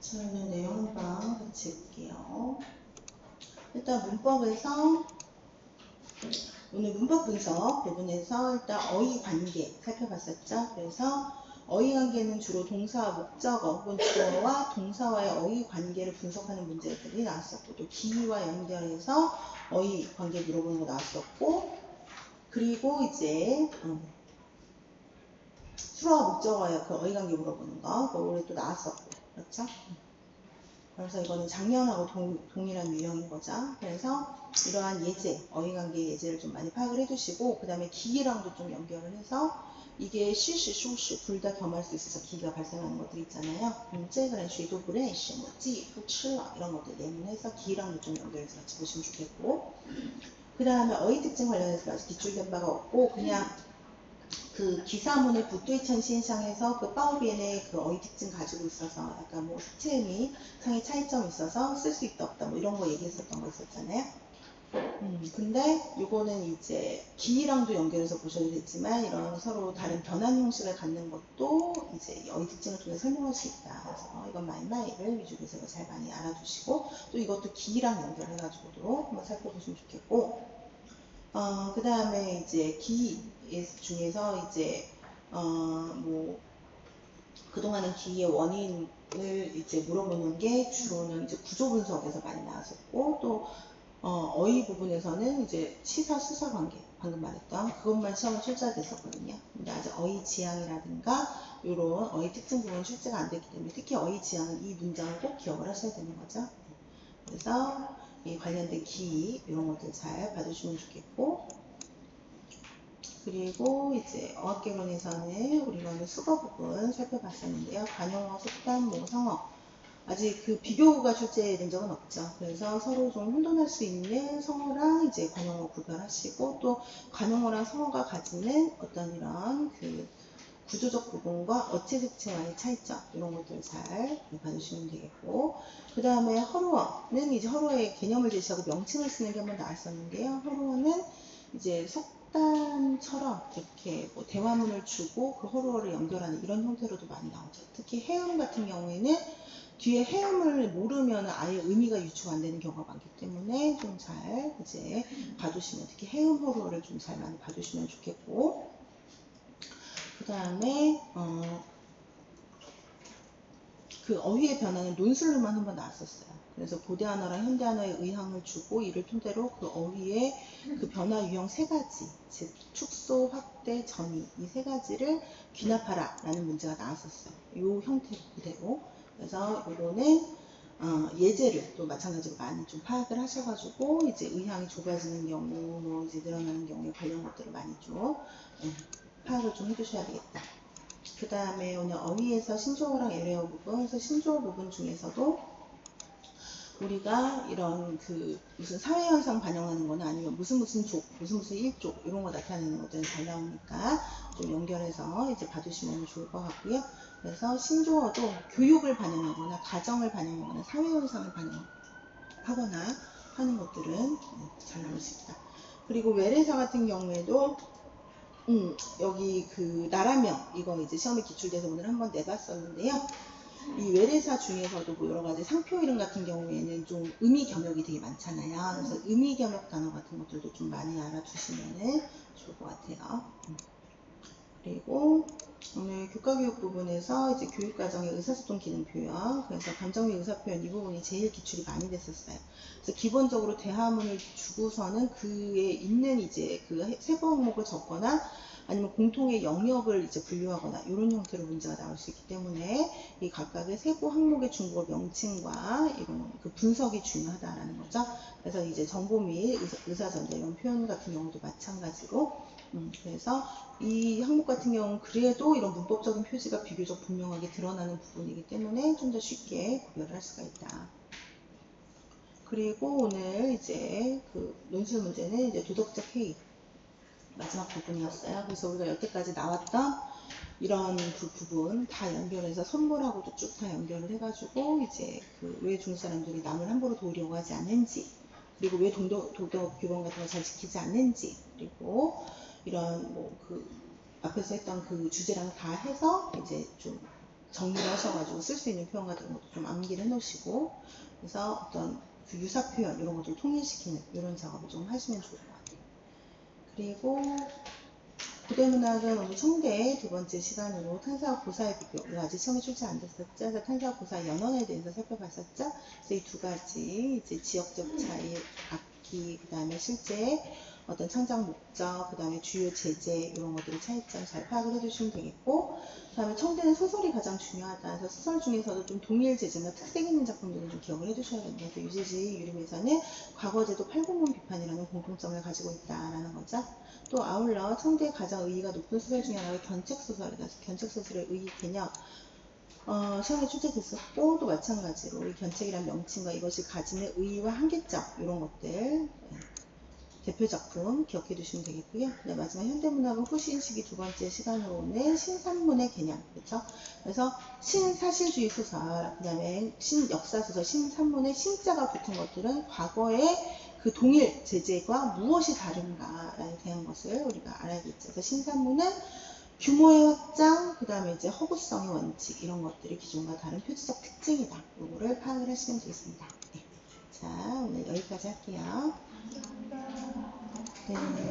저희는 내용 한번 같이 볼게요. 일단 문법에서 오늘 문법 분석 부분에서 일단 어휘 관계 살펴봤었죠. 그래서 어휘 관계는 주로 동사, 목적어 혹은 주어와 동사와의 어휘 관계를 분석하는 문제들이 나왔었고 또 기와 연결해서 어휘 관계 물어보는 거 나왔었고 그리고 이제 음, 수어와 목적어의 그 어휘 관계 물어보는 거 올해 또 나왔었고 그렇죠? 그래서 이거는 작년하고 동, 일한 유형인 거죠. 그래서 이러한 예제, 어휘관계 예제를 좀 많이 파악을 해주시고 그 다음에 기기랑도 좀 연결을 해서 이게 실시, 쇼시 둘 다 겸할 수 있어서 기기가 발생하는 것들이 있잖아요. 문제그란 쉬도 그래, 쉬뭐지, 부칠러 이런 것들 예문해서 기랑도 좀 연결해서 같이 보시면 좋겠고 그 다음에 어휘 특징 관련해서 아직 기출된 바가 없고 그냥 그 기사문의 부뚜이천 신상에서 그 파오비엔의 그 어휘 특징 가지고 있어서 약간 뭐 색채음이 상의 차이점이 있어서 쓸 수 있다 없다 뭐 이런 거 얘기했었던 거 있었잖아요. 음, 근데 요거는 이제 기랑도 연결해서 보셔도 되지만 이런 서로 다른 변환 형식을 갖는 것도 이제 어휘 특징을 통해 설명할 수 있다. 그래서 이건 마이마이를 위주로 해서 잘 많이 알아두시고 또 이것도 기랑 연결해가지고도 한번 살펴보시면 좋겠고 어, 그 다음에 이제 기 중에서 이제 어, 뭐 그동안은 기의 원인을 이제 물어보는 게 주로는 이제 구조 분석에서 많이 나왔었고 또 어, 어휘 부분에서는 이제 시사 수사 관계 방금 말했던 그것만 시험에 출제가 됐었거든요. 근데 아직 어휘 지향이라든가 이런 어휘 특징 부분 출제가 안 됐기 때문에 특히 어휘 지향은 이 문장을 꼭 기억을 하셔야 되는 거죠. 그래서 이 관련된 기 이런 것들 잘 봐주시면 좋겠고 그리고 이제 어학개론에서는 우리가 수거 부분 살펴봤었는데요. 관용어, 속담, 뭐 성어 아직 그 비교가 출제된 적은 없죠. 그래서 서로 좀 혼돈할 수 있는 성어랑 이제 관용어 구별하시고 또 관용어랑 성어가 가지는 어떤 이런 그 구조적 부분과 어체 색채와의 차이점 이런 것들 잘 봐주시면 되겠고 그 다음에 허루어는 이제 허루어의 개념을 제시하고 명칭을 쓰는 게 한번 나왔었는데요. 허루어는 이제 속담처럼 이렇게 뭐 대화문을 주고 그 허루어를 연결하는 이런 형태로도 많이 나오죠. 특히 해음 같은 경우에는 뒤에 해음을 모르면 아예 의미가 유추가 안 되는 경우가 많기 때문에 좀 잘 이제 봐주시면 특히 해음 허루어를 좀 잘 많이 봐주시면 좋겠고 그 다음에 어, 그 어휘의 변화는 논술로만 한번 나왔었어요. 그래서 고대 언어랑 현대 언어의 의향을 주고 이를 토대로 그 어휘의 그 변화 유형 세 가지, 즉 축소, 확대, 전이 이 세 가지를 귀납하라라는 문제가 나왔었어요. 이 형태 그대로. 그래서 이거는 어, 예제를 또 마찬가지로 많이 좀 파악을 하셔가지고 이제 의향이 좁아지는 경우, 뭐 이제 늘어나는 경우에 관련 것들을 많이 좀 음, 파악을 좀 해두셔야 되겠다. 그 다음에 오늘 어휘에서 신조어랑 에레어 부분, 그래서 신조어 부분 중에서도 우리가 이런 그 무슨 사회 현상 반영하는 거나 아니면 무슨 무슨 족, 무슨 무슨 일족 이런 거 나타내는 것들은 잘 나오니까 좀 연결해서 이제 봐주시면 좋을 것 같고요. 그래서 신조어도 교육을 반영하거나 가정을 반영하거나 사회 현상을 반영하거나 하는 것들은 잘 나올 수 있다. 그리고 외래사 같은 경우에도 음, 여기 그 나라명 이거 이제 시험에 기출돼서 오늘 한번 내봤었는데요. 이 외래사 중에서도 뭐 여러 가지 상표 이름 같은 경우에는 좀 의미 겸역이 되게 많잖아요. 그래서 의미 겸역 단어 같은 것들도 좀 많이 알아두시면 좋을 것 같아요. 음. 그리고 오늘 교과교육 부분에서 이제 교육과정의 의사소통 기능 표현, 그래서 감정의 의사표현 이 부분이 제일 기출이 많이 됐었어요. 그래서 기본적으로 대화문을 주고서는 그에 있는 이제 그 세부 항목을 적거나 아니면 공통의 영역을 이제 분류하거나 이런 형태로 문제가 나올 수 있기 때문에 이 각각의 세부 항목의 중국어 명칭과 이런 그 분석이 중요하다라는 거죠. 그래서 이제 정보 및 의사, 전달 이런 표현 같은 경우도 마찬가지로 음, 그래서 이 항목 같은 경우는 그래도 이런 문법적인 표지가 비교적 분명하게 드러나는 부분이기 때문에 좀 더 쉽게 구별을 할 수가 있다. 그리고 오늘 이제 그 논술 문제는 이제 도덕적 해이 마지막 부분이었어요. 그래서 우리가 여태까지 나왔던 이런 그 부분 다 연결해서 선물하고도 쭉 다 연결을 해가지고 이제 그 왜 중국 사람들이 남을 함부로 도우려고 하지 않는지 그리고 왜 도덕, 도덕 규범 같은 걸 잘 지키지 않는지 그리고 이런 뭐 그 앞에서 했던 그 주제랑 다 해서 이제 좀 정리를 하셔가지고 쓸 수 있는 표현 같은 것도 좀 암기를 해놓으시고 그래서 어떤 그 유사 표현 이런 것들 통일시키는 이런 작업을 좀 하시면 좋을 것 같아요. 그리고 고대문학은 오늘 청대 두 번째 시간으로 탄사와 고사의 비교 이거 아직 시험에 출제 안 됐었죠? 그래서 탄사와 고사 연원에 대해서 살펴봤었죠? 그래서 이 두 가지 이제 지역적 차이, 악기, 그 다음에 실제 어떤 창작 목적, 그 다음에 주요 제재 이런 것들의 차이점 잘 파악을 해두시면 되겠고 그 다음에 청대는 소설이 가장 중요하다. 그래서 소설 중에서도 좀 동일 제재나 특색 있는 작품들을 좀 기억을 해두셔야겠네요. 그래서 유지지 유림에서는 과거제도 팔공문 비판이라는 공통점을 가지고 있다라는 거죠. 또 아울러 청대의 가장 의의가 높은 소설 중에 하나가 견책소설이다. 견책소설의 의의 개념 어, 시험에 출제됐었고 또 마찬가지로 이 견책이란 명칭과 이것이 가지는 의의와 한계점 이런 것들 네. 대표 작품 기억해 두시면 되겠고요. 네, 마지막 현대문학은 후시인식이 두 번째 시간으로 오는 신산문의 개념 그렇죠? 그래서 신사실주의 소설 그 다음에 신역사 소설 신산문의 신자가 붙은 것들은 과거의 그 동일 제재가 무엇이 다른가에 대한 것을 우리가 알아야겠죠. 그래서 신산문은 규모의 확장, 그 다음에 이제 허구성의 원칙 이런 것들이 기존과 다른 표지적 특징이다. 요거를 파악을 하시면 되겠습니다. 네. 자 오늘 여기까지 할게요. him.